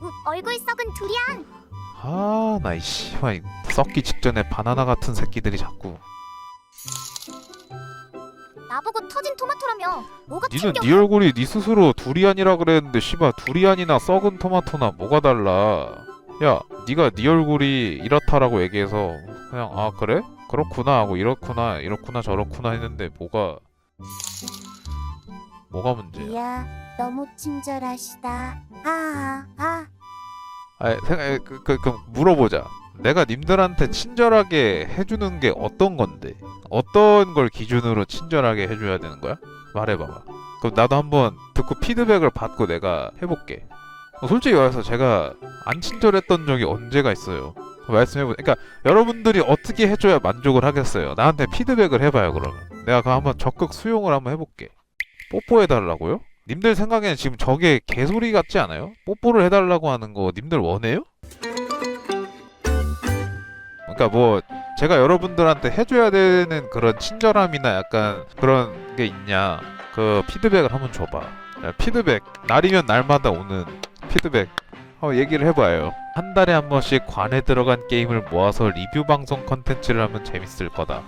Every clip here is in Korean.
우, 얼굴 썩은 두리안 아, 나이 씨발 썩기 직전에 바나나 같은 새끼들이 자꾸. 나보고 터진 토마토라며 뭐가 니는 튕겨 네 얼굴이 네 스스로 두리안이라 그랬는데 씨발 두리안이나 썩은 토마토나 뭐가 달라? 야, 네가 네 얼굴이 이렇다라고 얘기해서 그냥 아 그래? 그렇구나 하고 이렇구나 이렇구나 저렇구나 했는데 뭐가 뭐가 문제야? 이야 너무 친절하시다 아아 아. 아, 생각 그, 그, 그 물어보자. 내가 님들한테 친절하게 해주는 게 어떤 건데? 어떤 걸 기준으로 친절하게 해줘야 되는 거야? 말해봐봐. 그럼 나도 한번 듣고 피드백을 받고 내가 해볼게. 어, 솔직히 말해서 제가 안 친절했던 적이 언제가 있어요. 말씀해보. 그러니까 여러분들이 어떻게 해줘야 만족을 하겠어요. 나한테 피드백을 해봐요. 그러면 내가 그거 한번 적극 수용을 한번 해볼게. 뽀뽀해달라고요? 님들 생각에는 지금 저게 개소리 같지 않아요? 뽀뽀를 해달라고 하는 거 님들 원해요? 그러니까 뭐 제가 여러분들한테 해줘야 되는 그런 친절함이나 약간 그런 게 있냐 그 피드백을 한번 줘봐 야, 피드백 날이면 날마다 오는 피드백 얘기를 해봐요 한 달에 한 번씩 관에 들어간 게임을 모아서 리뷰 방송 컨텐츠를 하면 재밌을 거다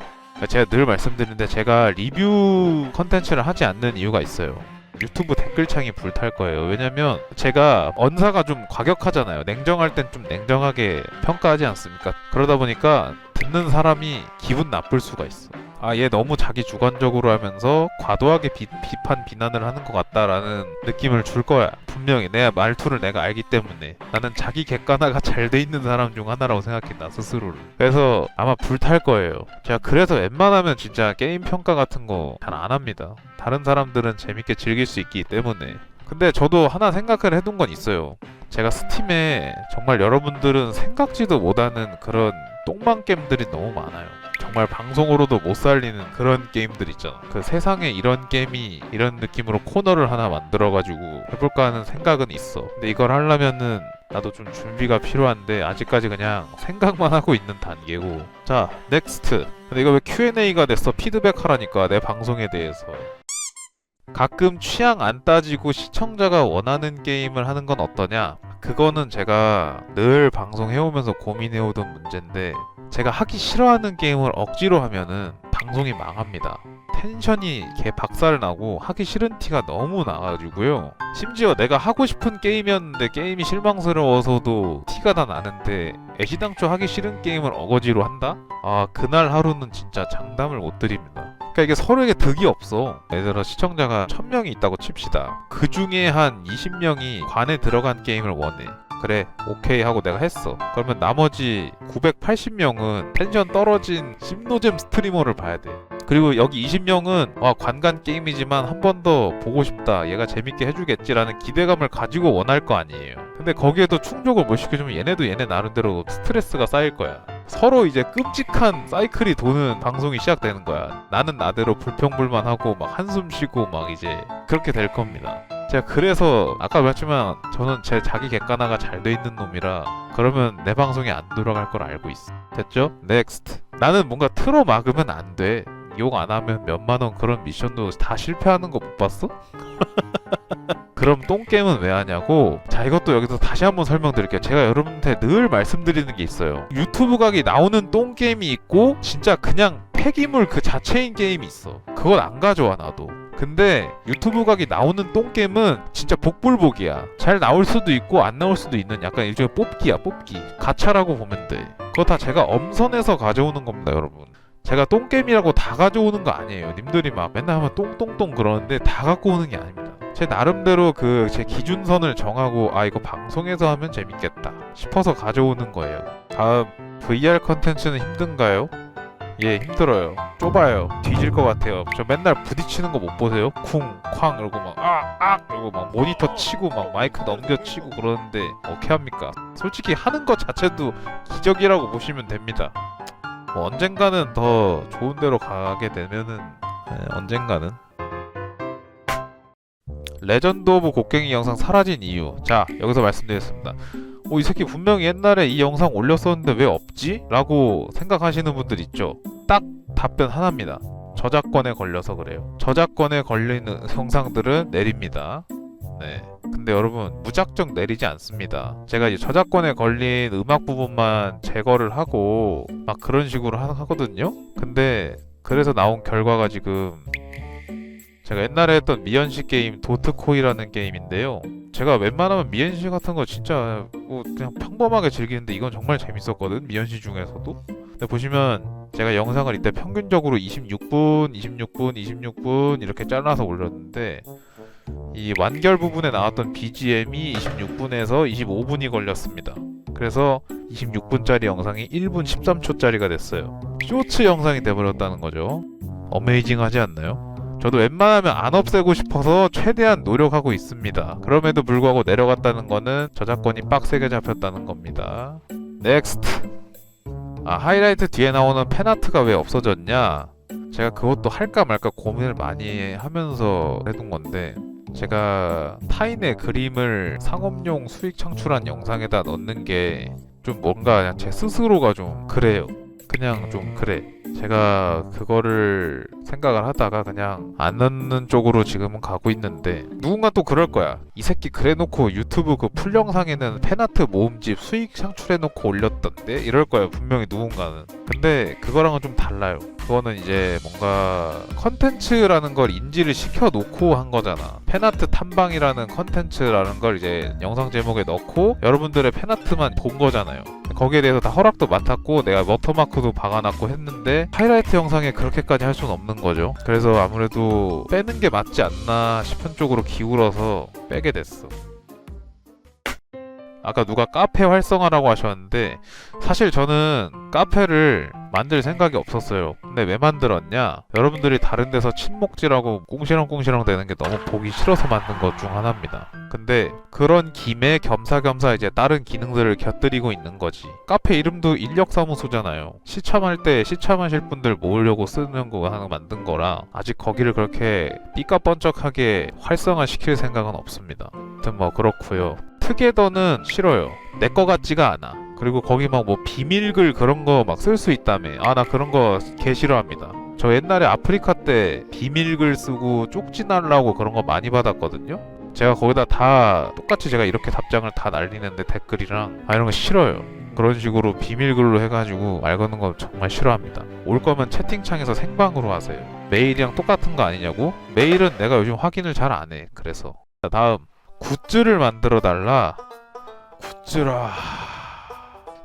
제가 늘 말씀드리는데 제가 리뷰 컨텐츠를 하지 않는 이유가 있어요 유튜브 댓글창이 불탈 거예요. 왜냐면 제가 언사가 좀 과격하잖아요. 냉정할 땐 좀 냉정하게 평가하지 않습니까? 그러다 보니까 듣는 사람이 기분 나쁠 수가 있어. 아, 얘 너무 자기 주관적으로 하면서 과도하게 비, 비판, 비난을 하는 것 같다라는 느낌을 줄 거야. 분명히 내 말투를 내가 알기 때문에 나는 자기 객관화가 잘 돼 있는 사람 중 하나라고 생각해 나 스스로를. 그래서 아마 불탈 거예요. 제가 그래서 웬만하면 진짜 게임 평가 같은 거 잘 안 합니다. 다른 사람들은 재밌게 즐길 수 있기 때문에. 근데 저도 하나 생각을 해둔 건 있어요. 제가 스팀에 정말 여러분들은 생각지도 못하는 그런 똥망 게임들이 너무 많아요. 정말 방송으로도 못 살리는 그런 게임들 있잖아. 그 세상에 이런 게임이 이런 느낌으로 코너를 하나 만들어가지고 해볼까 하는 생각은 있어. 근데 이걸 하려면은 나도 좀 준비가 필요한데 아직까지 그냥 생각만 하고 있는 단계고. 자, 넥스트. 근데 이거 왜 Q&A가 됐어? 피드백 하라니까 내 방송에 대해서. 가끔 취향 안 따지고 시청자가 원하는 게임을 하는 건 어떠냐? 그거는 제가 늘 방송해오면서 고민해오던 문제인데 제가 하기 싫어하는 게임을 억지로 하면은 방송이 망합니다. 텐션이 개 박살 나고 하기 싫은 티가 너무 나가지고요. 심지어 내가 하고 싶은 게임이었는데 게임이 실망스러워서도 티가 다 나는데 애시당초 하기 싫은 게임을 어거지로 한다? 아 그날 하루는 진짜 장담을 못 드립니다. 그러니까 이게 서로에게 득이 없어. 예를 들어 시청자가 1000명이 있다고 칩시다. 그 중에 한 20명이 관에 들어간 게임을 원해. 그래, 오케이 하고 내가 했어. 그러면 나머지 980명은 텐션 떨어진 심노잼 스트리머를 봐야 돼. 그리고 여기 20명은 와 관간 게임이지만 한 번 더 보고 싶다. 얘가 재밌게 해주겠지라는 기대감을 가지고 원할 거 아니에요. 근데 거기에도 충족을 못 시켜주면 얘네도 얘네 나름대로 스트레스가 쌓일 거야. 서로 이제 끔찍한 사이클이 도는 방송이 시작되는 거야. 나는 나대로 불평불만하고 막 한숨 쉬고 막 이제 그렇게 될 겁니다. 제가 그래서 아까 말했지만 저는 제 자기 객관화가 잘 돼 있는 놈이라 그러면 내 방송이 안 돌아갈 걸 알고 있어. 됐죠? 넥스트. 나는 뭔가 틀어 막으면 안 돼. 욕 안 하면 몇만 원 그런 미션도 다 실패하는 거 못 봤어? 그럼 똥게임은 왜 하냐고? 자 이것도 여기서 다시 한번 설명드릴게요. 제가 여러분한테 늘 말씀드리는 게 있어요. 유튜브 각이 나오는 똥게임이 있고 진짜 그냥 폐기물 그 자체인 게임이 있어. 그건 안 가져와 나도. 근데 유튜브 각이 나오는 똥게임은 진짜 복불복이야. 잘 나올 수도 있고 안 나올 수도 있는 약간 일종의 뽑기야 뽑기. 가차라고 보면 돼. 그거 다 제가 엄선해서 가져오는 겁니다 여러분. 제가 똥게임이라고 다 가져오는 거 아니에요. 님들이 막 맨날 하면 똥똥똥 그러는데 다 갖고 오는 게 아닙니다. 제 나름대로 그 제 기준선을 정하고 아 이거 방송에서 하면 재밌겠다 싶어서 가져오는 거예요. 다음 VR 컨텐츠는 힘든가요? 예 힘들어요. 좁아요. 뒤질 것 같아요. 저 맨날 부딪히는 거 못 보세요? 쿵, 쾅 이러고 막아아 이러고 막 모니터 치고 막 마이크 넘겨치고 그러는데 어떻게 합니까? 솔직히 하는 것 자체도 기적이라고 보시면 됩니다. 뭐 언젠가는 더 좋은 데로 가게 되면은 네, 언젠가는 레전드 오브 곡괭이 영상 사라진 이유 자 여기서 말씀드리겠습니다 어, 이 새끼 분명히 옛날에 이 영상 올렸었는데 왜 없지? 라고 생각하시는 분들 있죠 딱 답변 하나입니다 저작권에 걸려서 그래요. 저작권에 걸리는 영상들은 내립니다. 네. 근데 여러분 무작정 내리지 않습니다. 제가 이제 저작권에 걸린 음악 부분만 제거를 하고 막 그런 식으로 하, 하거든요. 근데 그래서 나온 결과가 지금 제가 옛날에 했던 미연시 게임 도트코이라는 게임인데요. 제가 웬만하면 미연시 같은 거 진짜 뭐 그냥 평범하게 즐기는데 이건 정말 재밌었거든. 미연시 중에서도. 근데 보시면 제가 영상을 이때 평균적으로 26분, 26분, 26분 이렇게 잘라서 올렸는데 이 완결 부분에 나왔던 BGM이 26분에서 25분이 걸렸습니다. 그래서 26분짜리 영상이 1분 13초짜리가 됐어요. 쇼츠 영상이 돼버렸다는 거죠. 어메이징 하지 않나요? 저도 웬만하면 안 없애고 싶어서 최대한 노력하고 있습니다. 그럼에도 불구하고 내려갔다는 거는 저작권이 빡세게 잡혔다는 겁니다. 넥스트. 아, 하이라이트 뒤에 나오는 팬아트가 왜 없어졌냐? 제가 그것도 할까 말까 고민을 많이 하면서 해둔 건데 제가 타인의 그림을 상업용 수익 창출한 영상에다 넣는 게 좀 뭔가 그냥 제 스스로가 좀 그래요. 그냥 좀 그래. 제가 그거를 생각을 하다가 그냥 안 넣는 쪽으로 지금은 가고 있는데 누군가 또 그럴 거야. 이 새끼 그래놓고 유튜브 그 풀 영상에는 팬아트 모음집 수익 창출해놓고 올렸던데 이럴 거예요. 분명히 누군가는. 근데 그거랑은 좀 달라요. 그거는 이제 뭔가 컨텐츠라는 걸 인지를 시켜 놓고 한 거잖아. 팬아트 탐방이라는 컨텐츠라는 걸 이제 영상 제목에 넣고 여러분들의 팬아트만 본 거잖아요. 거기에 대해서 다 허락도 맡았고 내가 워터마크도 박아놨고 했는데 하이라이트 영상에 그렇게까지 할 수는 없는 거죠. 그래서 아무래도 빼는 게 맞지 않나 싶은 쪽으로 기울어서 빼게 됐어. 아까 누가 카페 활성화라고 하셨는데 사실 저는 카페를 만들 생각이 없었어요. 근데 왜 만들었냐? 여러분들이 다른 데서 친목질하고 꽁시렁꽁시렁 되는 게 너무 보기 싫어서 만든 것 중 하나입니다. 근데 그런 김에 겸사겸사 이제 다른 기능들을 곁들이고 있는 거지. 카페 이름도 인력사무소잖아요. 시참할 때 시참하실 분들 모으려고 쓰는 거 하나 만든 거라 아직 거기를 그렇게 삐까뻔쩍하게 활성화 시킬 생각은 없습니다. 뭐 그렇고요. 투게더는 싫어요. 내 거 같지가 않아. 그리고 거기 막 뭐 비밀글 그런 거 막 쓸 수 있다며. 아 나 그런 거 개 싫어합니다. 저 옛날에 아프리카 때 비밀글 쓰고 쪽지 날라고 그런 거 많이 받았거든요. 제가 거기다 다 똑같이 제가 이렇게 답장을 다 날리는데 댓글이랑 아 이런 거 싫어요. 그런 식으로 비밀글로 해가지고 말 거는 거 정말 싫어합니다. 올 거면 채팅창에서 생방으로 하세요. 메일이랑 똑같은 거 아니냐고? 메일은 내가 요즘 확인을 잘 안 해. 그래서 자, 다음 굿즈를 만들어 달라. 굿즈라.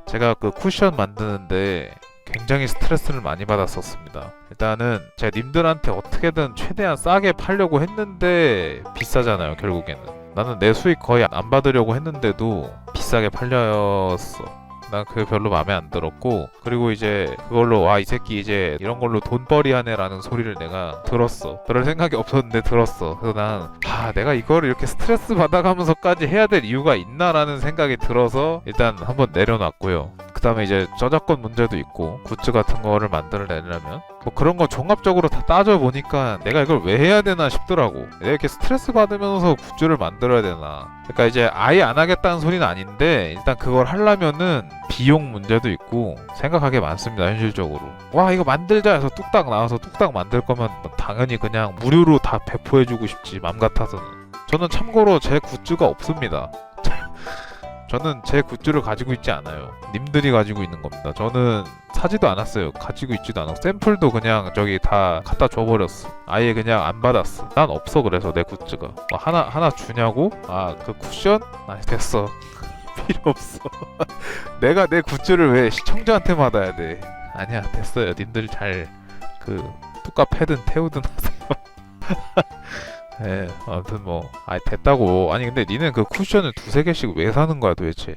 제가 그 쿠션 만드는데 굉장히 스트레스를 많이 받았었습니다. 일단은 제가 님들한테 어떻게든 최대한 싸게 팔려고 했는데 비싸잖아요, 결국에는. 나는 내 수익 거의 안 받으려고 했는데도 비싸게 팔렸어. 난 그게 별로 마음에 안 들었고 그리고 이제 그걸로 와 이 새끼 이제 이런 걸로 돈벌이 하네라는 소리를 내가 들었어. 그럴 생각이 없었는데 들었어. 그래서 난 아 내가 이거를 이렇게 스트레스 받아가면서까지 해야 될 이유가 있나라는 생각이 들어서 일단 한번 내려놨고요. 그 다음에 이제 저작권 문제도 있고 굿즈 같은 거를 만들어내려면 뭐 그런 거 종합적으로 다 따져보니까 내가 이걸 왜 해야 되나 싶더라고. 내가 이렇게 스트레스 받으면서 굿즈를 만들어야 되나. 그러니까 이제 아예 안 하겠다는 소리는 아닌데 일단 그걸 하려면은 비용 문제도 있고 생각하게 많습니다 현실적으로. 와 이거 만들자 해서 뚝딱 나와서 뚝딱 만들 거면 뭐 당연히 그냥 무료로 다 배포해주고 싶지 맘 같아서는. 저는 참고로 제 굿즈가 없습니다 저는 제 굿즈를 가지고 있지 않아요. 님들이 가지고 있는 겁니다. 저는 사지도 않았어요. 가지고 있지도 않았고 샘플도 그냥 저기 다 갖다 줘버렸어. 아예 그냥 안 받았어. 난 없어 그래서 내 굿즈가. 뭐 하나 하나 주냐고? 아 그 쿠션? 아니 됐어. 필요 없어. 내가 내 굿즈를 왜 시청자한테 받아야 돼? 아니야 됐어요. 님들 잘 그 뚜까 패든 태우든 하세요 네 아무튼 뭐 아니 됐다고. 아니 근데 니는 그 쿠션을 두세 개씩 왜 사는 거야 도대체?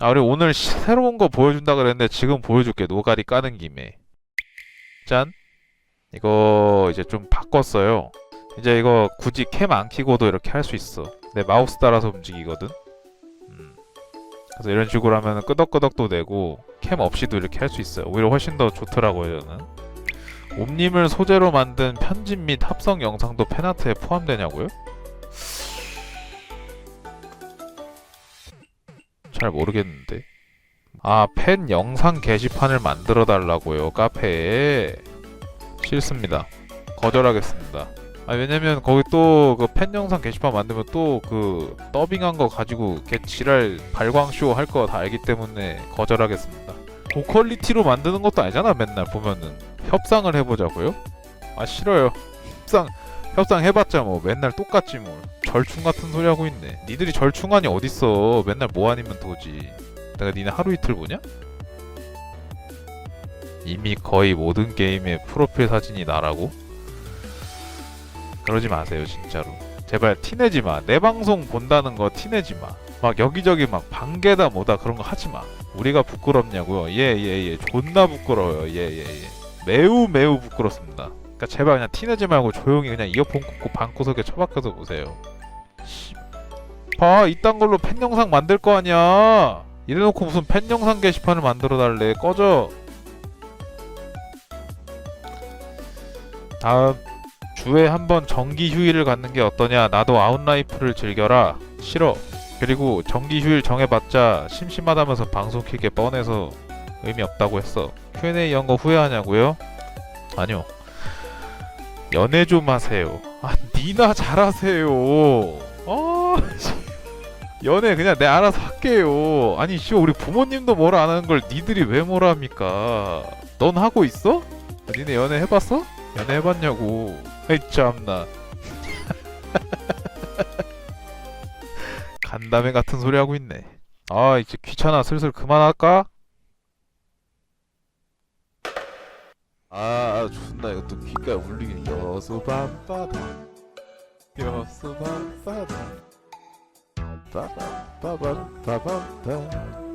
아 우리 오늘 시- 새로운 거 보여준다 그랬는데 지금 보여줄게 노가리 까는 김에. 짠. 이거 이제 좀 바꿨어요. 이제 이거 굳이 캠 안 키고도 이렇게 할 수 있어. 내 마우스 따라서 움직이거든. 음. 그래서 이런 식으로 하면 끄덕끄덕도 되고 캠 없이도 이렇게 할 수 있어요. 오히려 훨씬 더 좋더라고요 저는 옴님을 소재로 만든 편집 및 합성 영상도 팬아트에 포함되냐고요? 잘 모르겠는데 아 팬 영상 게시판을 만들어 달라고요 카페에 싫습니다. 거절하겠습니다. 아 왜냐면 거기 또 그 팬 영상 게시판 만들면 또 그 더빙한 거 가지고 개 지랄 발광쇼 할 거 다 알기 때문에 거절하겠습니다. 고퀄리티로 만드는 것도 아니잖아 맨날 보면은 협상을 해보자고요? 아 싫어요. 협상 협상 해봤자 뭐 맨날 똑같지 뭘. 절충 같은 소리 하고 있네. 니들이 절충안이 어딨어? 맨날 뭐 아니면 도지. 내가 니네 하루 이틀 보냐? 이미 거의 모든 게임의 프로필 사진이 나라고? 그러지 마세요 진짜로 제발 티내지 마내 방송 본다는 거 티내지 마막 여기저기 막 방개다 뭐다 그런 거 하지 마 우리가 부끄럽냐고요 예예예 존나 부끄러워요 예예예 매우 매우 부끄럽습니다 그러니까 제발 그냥 티내지 말고 조용히 그냥 이어폰 꽂고 방구석에 처박혀서 보세요 씨. 봐 이딴 걸로 팬 영상 만들 거 아니야 이래놓고 무슨 팬 영상 게시판을 만들어 달래 꺼져 다음 주에 한번 정기 휴일을 갖는 게 어떠냐? 나도 아웃라이프를 즐겨라. 싫어. 그리고 정기 휴일 정해봤자 심심하다면서 방송 키게 뻔해서 의미 없다고 했어. Q&A 연거 후회하냐고요? 아니요. 연애 좀 하세요. 아, 니나 잘하세요. 아, 씨. 연애 그냥 내 알아서 할게요. 아니, 씨, 우리 부모님도 뭐라 안 하는 걸 니들이 왜 뭐라 합니까? 넌 하고 있어? 니네 연애 해봤어? 연애 해봤냐고. 에이 참나. 간담회 같은 소리 하고 있네. 아 이제 귀찮아. 슬슬 그만할까? 아 존나 또 귓가에 울리긴. 여수밤바다. 여수밤바다. 빠밤 빠밤 빠밤